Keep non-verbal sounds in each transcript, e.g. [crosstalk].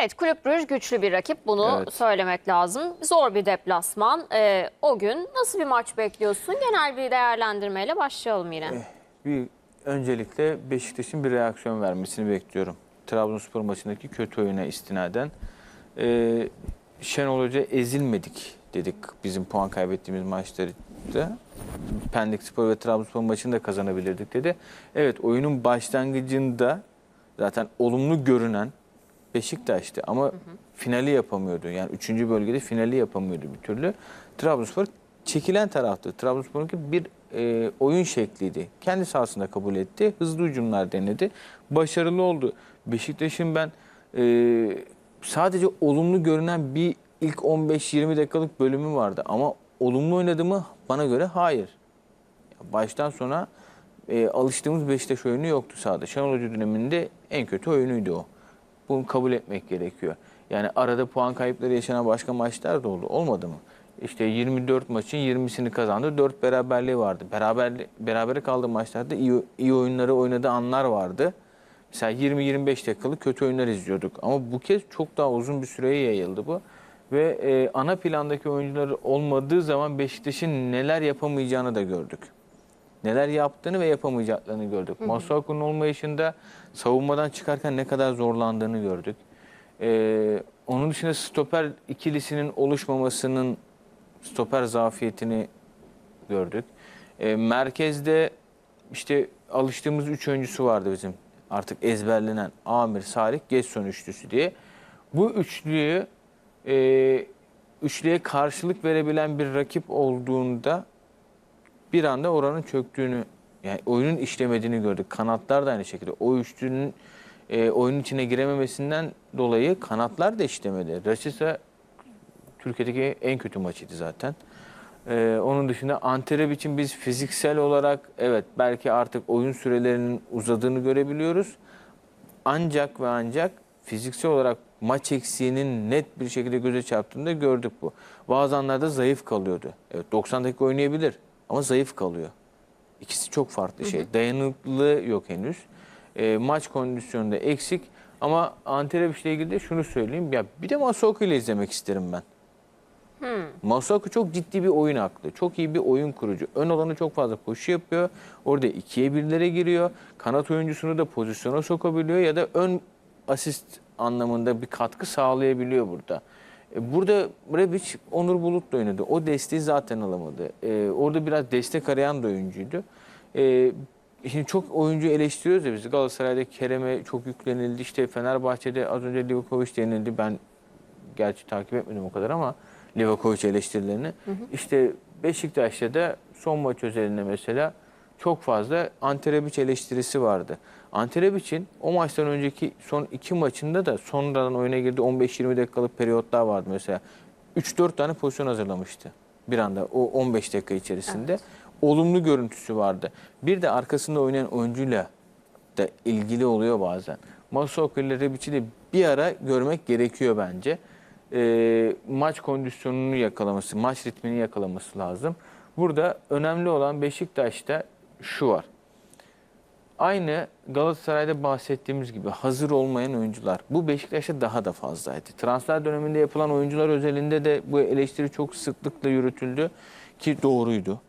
Evet Kulüp Brüj güçlü bir rakip bunu Evet. söylemek lazım. Zor bir deplasman. Ee, o gün nasıl bir maç bekliyorsun? Genel bir değerlendirmeyle başlayalım yine. Bir öncelikle Beşiktaş'ın bir reaksiyon vermesini bekliyorum. Trabzonspor maçındaki kötü oyuna istinaden. Ee, Şenol Hoca ezilmedik dedik bizim puan kaybettiğimiz maçlarda. Pendik Spor ve Trabzonspor maçını da kazanabilirdik dedi. Evet oyunun başlangıcında zaten olumlu görünen Beşiktaş'tı ama finali yapamıyordu. Yani üçüncü bölgede finali yapamıyordu bir türlü. Trabzonspor çekilen taraftı. Trabzonspor'unki bir e, oyun şekliydi. Kendi sahasında kabul etti. Hızlı hücumlar denedi. Başarılı oldu. Beşiktaş'ın ben e, sadece olumlu görünen bir ilk 15-20 dakikalık bölümü vardı. Ama olumlu oynadı mı? Bana göre hayır. Baştan sona e, alıştığımız Beşiktaş oyunu yoktu sahada. Şenol Hoca döneminde en kötü oyunuydu o. Bunu kabul etmek gerekiyor. Yani arada puan kayıpları yaşanan başka maçlar da oldu. Olmadı mı? İşte 24 maçın 20'sini kazandı. 4 beraberliği vardı. Beraber berabere kaldığı maçlarda iyi, iyi oyunları oynadığı anlar vardı. Mesela 20-25 dakikalık kötü oyunlar izliyorduk. Ama bu kez çok daha uzun bir süreye yayıldı bu. Ve e, ana plandaki oyuncuları olmadığı zaman Beşiktaş'ın neler yapamayacağını da gördük neler yaptığını ve yapamayacaklarını gördük. Masuaku'nun olmayışında savunmadan çıkarken ne kadar zorlandığını gördük. Ee, onun dışında stoper ikilisinin oluşmamasının stoper zafiyetini gördük. Ee, merkezde işte alıştığımız üç oyuncusu vardı bizim artık ezberlenen Amir, Salih, Gesson üçlüsü diye. Bu üçlüyü e, üçlüye karşılık verebilen bir rakip olduğunda bir anda oranın çöktüğünü, yani oyunun işlemediğini gördük. Kanatlar da aynı şekilde. O üçlünün e, oyunun içine girememesinden dolayı kanatlar da işlemedi. Rashica Türkiye'deki en kötü maçıydı zaten. E, onun dışında Antep için biz fiziksel olarak evet belki artık oyun sürelerinin uzadığını görebiliyoruz. Ancak ve ancak fiziksel olarak maç eksiğinin net bir şekilde göze çarptığında gördük bu. Bazı anlarda zayıf kalıyordu. Evet 90 dakika oynayabilir ama zayıf kalıyor. İkisi çok farklı şey. Dayanıklılığı yok henüz. E, maç kondisyonunda eksik ama Antep ile ilgili de şunu söyleyeyim. Ya bir de Masuaku ile izlemek isterim ben. Masuaku çok ciddi bir oyun aklı. Çok iyi bir oyun kurucu. Ön alanı çok fazla koşu yapıyor. Orada ikiye birlere giriyor. Kanat oyuncusunu da pozisyona sokabiliyor ya da ön asist anlamında bir katkı sağlayabiliyor burada. E, Burada Rebic Onur Bulut'la oynadı. O desteği zaten alamadı. E, orada biraz destek arayan da oyuncuydu. E, şimdi çok oyuncu eleştiriyoruz ya biz. Galatasaray'da Kerem'e çok yüklenildi. İşte Fenerbahçe'de az önce Livakovic denildi. Ben gerçi takip etmedim o kadar ama Livakovic eleştirilerini. İşte Beşiktaş'ta da son maç özelinde mesela çok fazla Ante Rebic eleştirisi vardı. Ante Rebic'in o maçtan önceki son iki maçında da sonradan oyuna girdi 15-20 dakikalık periyotlar vardı mesela. 3-4 tane pozisyon hazırlamıştı bir anda o 15 dakika içerisinde. Olumlu görüntüsü vardı. Bir de arkasında oynayan oyuncuyla da ilgili oluyor bazen. Masuaku ile Rebic'i de bir ara görmek gerekiyor bence. Ee, maç kondisyonunu yakalaması, maç ritmini yakalaması lazım. Burada önemli olan Beşiktaş'ta şu var. Aynı Galatasaray'da bahsettiğimiz gibi hazır olmayan oyuncular. Bu Beşiktaş'ta daha da fazlaydı. Transfer döneminde yapılan oyuncular özelinde de bu eleştiri çok sıklıkla yürütüldü ki doğruydu.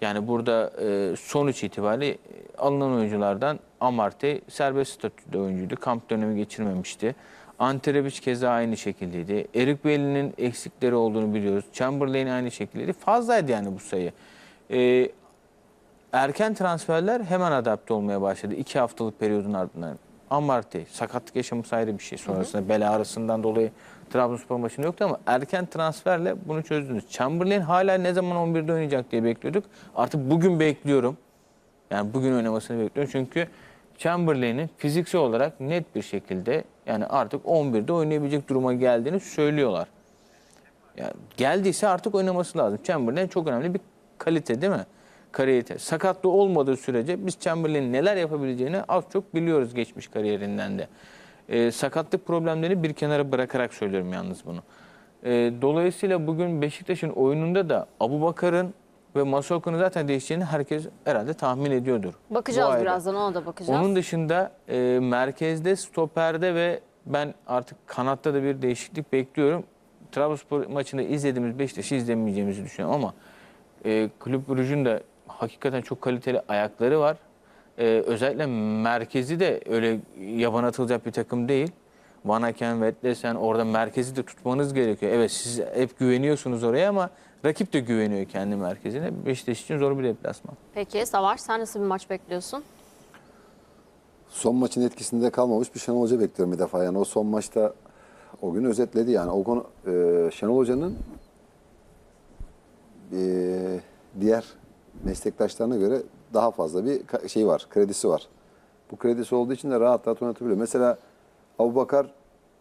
Yani burada e, sonuç itibariyle e, alınan oyunculardan Amarte serbest statüde oyuncuydu. Kamp dönemi geçirmemişti. Ante Rebic keza aynı şekildeydi. Erik Bailly'nin eksikleri olduğunu biliyoruz. Chamberlain aynı şekildeydi. Fazlaydı yani bu sayı. E, erken transferler hemen adapte olmaya başladı. İki haftalık periyodun ardından. Amarte sakatlık yaşaması ayrı bir şey. Sonrasında bel ağrısından dolayı Trabzonspor maçında yoktu ama erken transferle bunu çözdünüz. Chamberlain hala ne zaman 11'de oynayacak diye bekliyorduk. Artık bugün bekliyorum. Yani bugün oynamasını bekliyorum. Çünkü Chamberlain'in fiziksel olarak net bir şekilde yani artık 11'de oynayabilecek duruma geldiğini söylüyorlar. Yani geldiyse artık oynaması lazım. Chamberlain çok önemli bir kalite değil mi? Kariyete. Sakatlığı olmadığı sürece biz Chamberlain'in neler yapabileceğini az çok biliyoruz geçmiş kariyerinden de. Ee, sakatlık problemlerini bir kenara bırakarak söylüyorum yalnız bunu. Ee, dolayısıyla bugün Beşiktaş'ın oyununda da Abu Bakar'ın ve Masuaku'nun zaten değişeceğini herkes herhalde tahmin ediyordur. Bakacağız birazdan ona da bakacağız. Onun dışında e, merkezde, stoperde ve Ben artık kanatta da bir değişiklik bekliyorum. Trabzonspor maçında izlediğimiz Beşiktaş'ı izlemeyeceğimizi düşünüyorum ama e, Kulüp Brugge'un da hakikaten çok kaliteli ayakları var. E, özellikle merkezi de öyle yaban atılacak bir takım değil. Van Aken, Vetlesen orada merkezi de tutmanız gerekiyor. Evet siz hep güveniyorsunuz oraya ama rakip de güveniyor kendi merkezine. Beşiktaş için zor bir deplasman. Peki Savaş sen nasıl bir maç bekliyorsun? Son maçın etkisinde kalmamış bir Şenol Hoca bekliyorum bir defa. Yani o son maçta o gün özetledi yani. O konu e, Şenol Hoca'nın e, diğer meslektaşlarına göre daha fazla bir şey var, kredisi var. Bu kredisi olduğu için de rahat rahat oynatabiliyor. Mesela Abu Bakar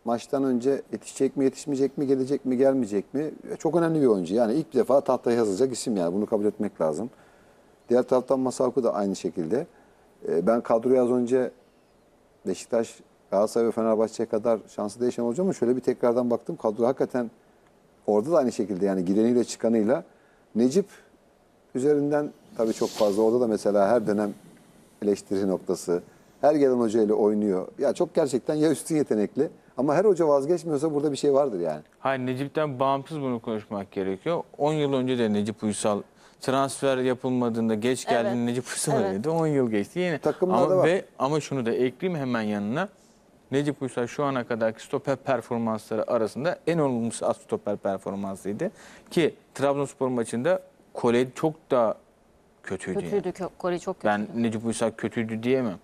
maçtan önce yetişecek mi, yetişmeyecek mi, gelecek mi, gelmeyecek mi? E, Çok önemli bir oyuncu. Yani ilk defa tahtaya yazılacak isim yani. Bunu kabul etmek lazım. Diğer taraftan Masaku da aynı şekilde. E, Ben kadroyu az önce Beşiktaş, Galatasaray ve Fenerbahçe'ye kadar şansı değişen olacak ama şöyle bir tekrardan baktım. Kadro hakikaten orada da aynı şekilde yani gireniyle çıkanıyla Necip üzerinden tabii çok fazla. Orada da mesela her dönem eleştiri noktası. Her gelen hoca ile oynuyor. Ya çok gerçekten ya üstün yetenekli ama her hoca vazgeçmiyorsa burada bir şey vardır yani. Hayır Necip'ten bağımsız bunu konuşmak gerekiyor. 10 yıl önce de Necip Uysal transfer yapılmadığında geç geldiğinde Evet. Necip Uysal Evet. oynadı. 10 yıl geçti yine. Takımlarda ama, var. Ve, ama şunu da ekleyeyim hemen yanına. Necip Uysal şu ana kadarki stoper performansları arasında en olumlusu az stoper performansıydı. Ki Trabzonspor maçında Kole çok daha kötüydü. yani. Kötüydü. Kö- Kore çok kötü. Ben Necip Uysal kötüydü diyemem.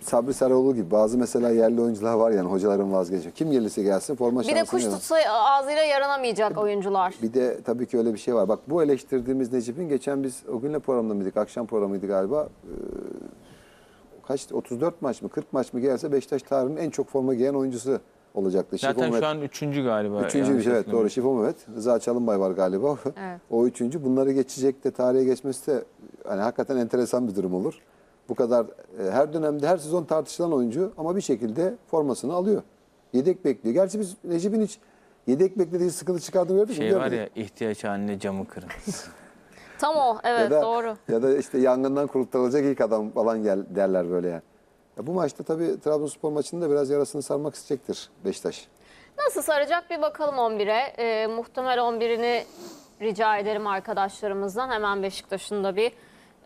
Sabri Sarıoğlu gibi bazı mesela yerli oyuncular var yani hocaların vazgeçiyor. Kim gelirse gelsin forma Bir de şansını kuş yarar. tutsa ağzıyla yaranamayacak oyuncular. Bir de tabii ki öyle bir şey var. Bak bu eleştirdiğimiz Necip'in geçen biz o günle programda mıydık? Akşam programıydı galiba. Ee, kaç 34 maç mı 40 maç mı gelse Beşiktaş tarihinin en çok forma giyen oyuncusu olacaktı. Zaten Şifo şu Mehmet- an üçüncü galiba. Üçüncü bir şey evet doğru. Şifo Mehmet. Rıza Çalınbay var galiba. [laughs] Evet. o üçüncü. Bunları geçecek de tarihe geçmesi de hani hakikaten enteresan bir durum olur. Bu kadar e, her dönemde her sezon tartışılan oyuncu ama bir şekilde formasını alıyor. Yedek bekliyor. Gerçi biz Necip'in hiç yedek beklediği sıkıntı çıkardığını gördük mü? Şey var ya ihtiyaç haline camı kırın. [laughs] Tam o. Evet ya da, doğru. Ya da işte yangından kurtarılacak ilk adam falan gel, derler böyle yani. Ya bu maçta tabii Trabzonspor maçında biraz yarasını sarmak isteyecektir Beşiktaş. Nasıl saracak bir bakalım 11'e. Ee, muhtemel 11'ini rica ederim arkadaşlarımızdan. Hemen Beşiktaş'ın da bir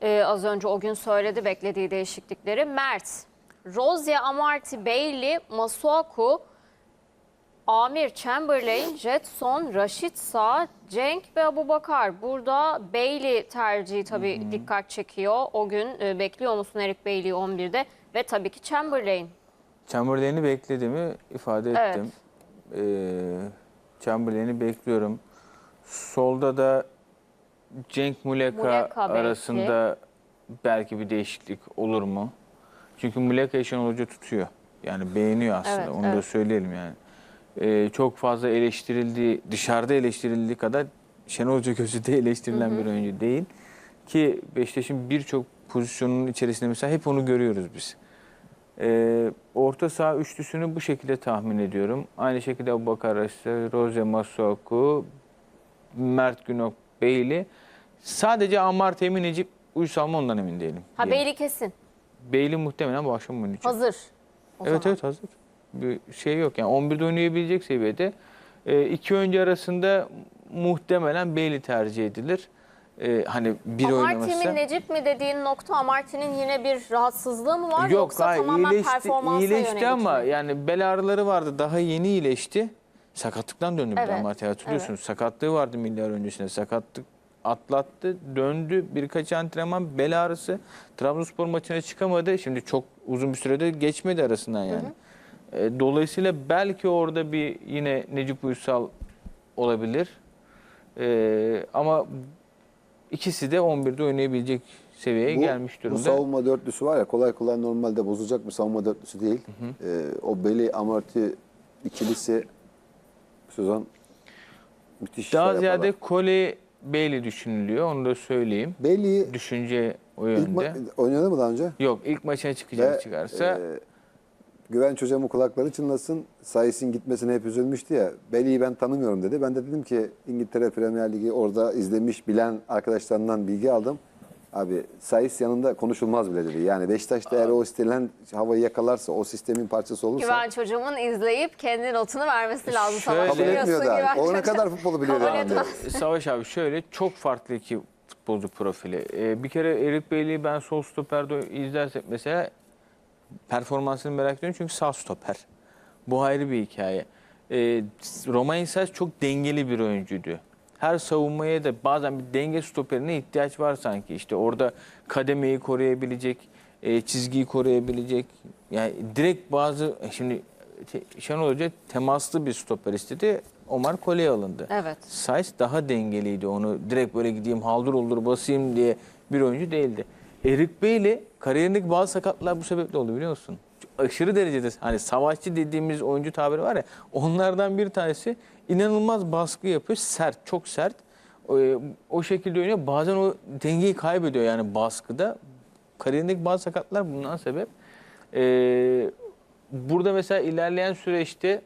e, az önce o gün söyledi beklediği değişiklikleri. Mert, Rozya, Amarty, Bailey, Masuaku, Amir, Chamberlain, Jetson, Raşit Sağ, Cenk ve Abubakar. Burada Bailey tercihi tabii dikkat çekiyor. O gün e, bekliyor musun Erik Bailey'i 11'de? Ve tabii ki Chamberlain. Chamberlain'i beklediğimi ifade Evet. ettim. Ee, Chamberlain'i bekliyorum. Solda da Cenk Muleka, Muleka belki. arasında belki bir değişiklik olur mu? Çünkü Muleka Şenol Hoca tutuyor. Yani beğeniyor aslında. Evet, Onu da evet. söyleyelim yani. Ee, çok fazla eleştirildiği, dışarıda eleştirildiği kadar Şenol Hoca gözünde eleştirilen bir oyuncu değil. Ki Beşiktaş'ın birçok pozisyonunun içerisinde mesela hep onu görüyoruz biz. Ee, orta saha üçlüsünü bu şekilde tahmin ediyorum. Aynı şekilde Abubakar Raşit'e, Roze Masuaku, Mert Günok, Beyli. Sadece Amartya mi Necip Uysal mı ondan emin değilim. Ha Diyelim. Bailey kesin. Beyli muhtemelen bu akşam oynayacak. Hazır. O evet zaman. evet hazır. Bir şey yok yani 11'de oynayabilecek seviyede. Ee, iki oyuncu arasında muhtemelen Beyli tercih edilir. Ee, hani bir Amarty oynamasa. mi Necip mi dediğin nokta Amarty'nin yine bir rahatsızlığı mı var Yok yoksa hayır tamamen iyileşti, performansa iyileşti yönelik ama mi? yani bel ağrıları vardı daha yeni iyileşti. Sakatlıktan döndü bir Evet, de Amartya hatırlıyorsunuz. Sakatlığı vardı milyar öncesinde. Sakatlık atlattı, döndü. Birkaç antrenman bel ağrısı. Trabzonspor maçına çıkamadı. Şimdi çok uzun bir sürede geçmedi arasından yani. E, Dolayısıyla belki orada bir yine Necip Uysal olabilir. E, ama ikisi de 11'de oynayabilecek seviyeye Bu- gelmiş Bu durumda. savunma dörtlüsü var ya kolay kolay normalde bozulacak bir savunma dörtlüsü değil. Ee, o Beli Amarty ikilisi bu sezon müthiş Daha ziyade. Kole Bailey düşünülüyor. Onu da söyleyeyim. Beli Düşünce o yönde. oynadı mı daha önce? Yok ilk maçına çıkacak Ve, çıkarsa. e, Güvenç hocamın kulakları çınlasın. Sayısın gitmesine hep üzülmüştü ya. Beli'yi ben tanımıyorum dedi. Ben de dedim ki İngiltere Premier Ligi orada izlemiş, bilen arkadaşlarından bilgi aldım. Abi Sayıs yanında konuşulmaz bile dedi. Yani Beşiktaş'ta eğer o istenilen havayı yakalarsa, o sistemin parçası olursa Güven çocuğumun izleyip kendi notunu vermesi lazım. Şöyle- kabul etmiyor da. O ne kadar futbolu biliyor yani. etmez. Savaş abi şöyle çok farklı iki futbolcu profili. Ee, bir kere Erik Beyliği ben sol stoperde izlersek mesela performansını merak ediyorum çünkü sağ stoper. Bu ayrı bir hikaye. Ee, Romain Saiz çok dengeli bir oyuncuydu. Her savunmaya da bazen bir denge stoperine ihtiyaç var sanki. İşte orada kademeyi koruyabilecek, e, çizgiyi koruyabilecek. Yani direkt bazı e, şimdi Şenol Hoca temaslı bir stoper istedi. Omar Kolye alındı. Evet. Saiz daha dengeliydi. Onu direkt böyle gideyim haldır olur basayım diye bir oyuncu değildi. Erik Bey'le kariyerindeki bazı sakatlıklar bu sebeple oldu biliyor musun? Aşırı derecede hani savaşçı dediğimiz oyuncu tabiri var ya onlardan bir tanesi inanılmaz baskı yapıyor. Sert, çok sert. O, o şekilde oynuyor. Bazen o dengeyi kaybediyor yani baskıda. Kariyerindeki bazı sakatlar bundan sebep. Ee, burada mesela ilerleyen süreçte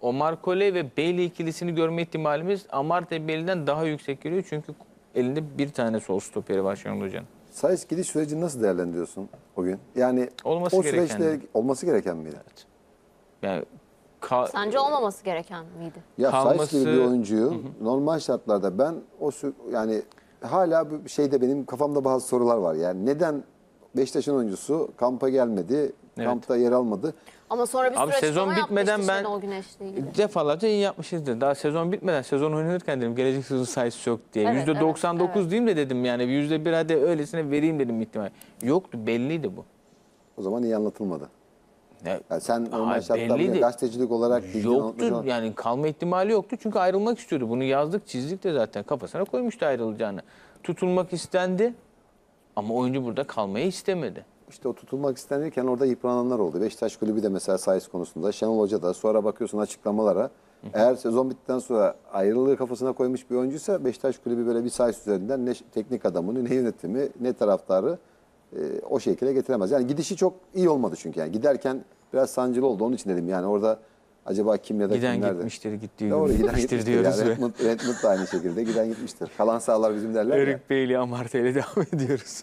Omar Kole ve Bailey ikilisini görme ihtimalimiz Amartya Bailey'den daha yüksek geliyor. Çünkü elinde bir tane sol stoperi var Şenol Hoca'nın. Sayıs gidiş sürecini nasıl değerlendiriyorsun o gün? Yani Olması o gereken. süreçte olması gereken miydi? Yani ka- Sence olmaması gereken miydi? Ya Sayıs gibi bir Kalması- oyuncuyu normal şartlarda ben o sü- yani hala bir şeyde benim kafamda bazı sorular var. Yani neden Beşiktaş'ın oyuncusu kampa gelmedi, kampta yer almadı? Ama sonra bir Abi sezon bitmeden ben- defalarca iyi yapmışızdır. Daha sezon bitmeden sezon oynanırken dedim gelecek sezon sayısı yok diye. Evet, %99 evet, evet. diyeyim de dedim yani %1 hadi öylesine vereyim dedim ihtimal. Yoktu belliydi bu. O zaman iyi anlatılmadı. Ya, Yani sen normal şartlarda gazetecilik olarak Yoktu yani kalma ihtimali yoktu çünkü ayrılmak istiyordu. Bunu yazdık çizdik de zaten kafasına koymuştu ayrılacağını. Tutulmak istendi ama oyuncu burada kalmayı istemedi. İşte o tutulmak istenirken orada yıprananlar oldu. Beşiktaş kulübü de mesela Sayıs konusunda. Şenol Hoca da sonra bakıyorsun açıklamalara. Eğer sezon bittikten sonra ayrılığı kafasına koymuş bir oyuncuysa Beşiktaş kulübü böyle bir Sayıs üzerinden ne teknik adamını ne yönetimi ne taraftarı e, o şekilde getiremez. Yani gidişi çok iyi olmadı çünkü. Yani giderken biraz sancılı oldu. Onun için dedim yani orada acaba kim ya da Giden kimler de- gitmiştir, gittiği Doğru giden gitmiştir gitmiştir. diyoruz. Yani Redmond, Redmond da aynı şekilde giden gitmiştir. Kalan sağlar bizim derler ya. Erik Bey'li Amartya ile [laughs] devam ediyoruz.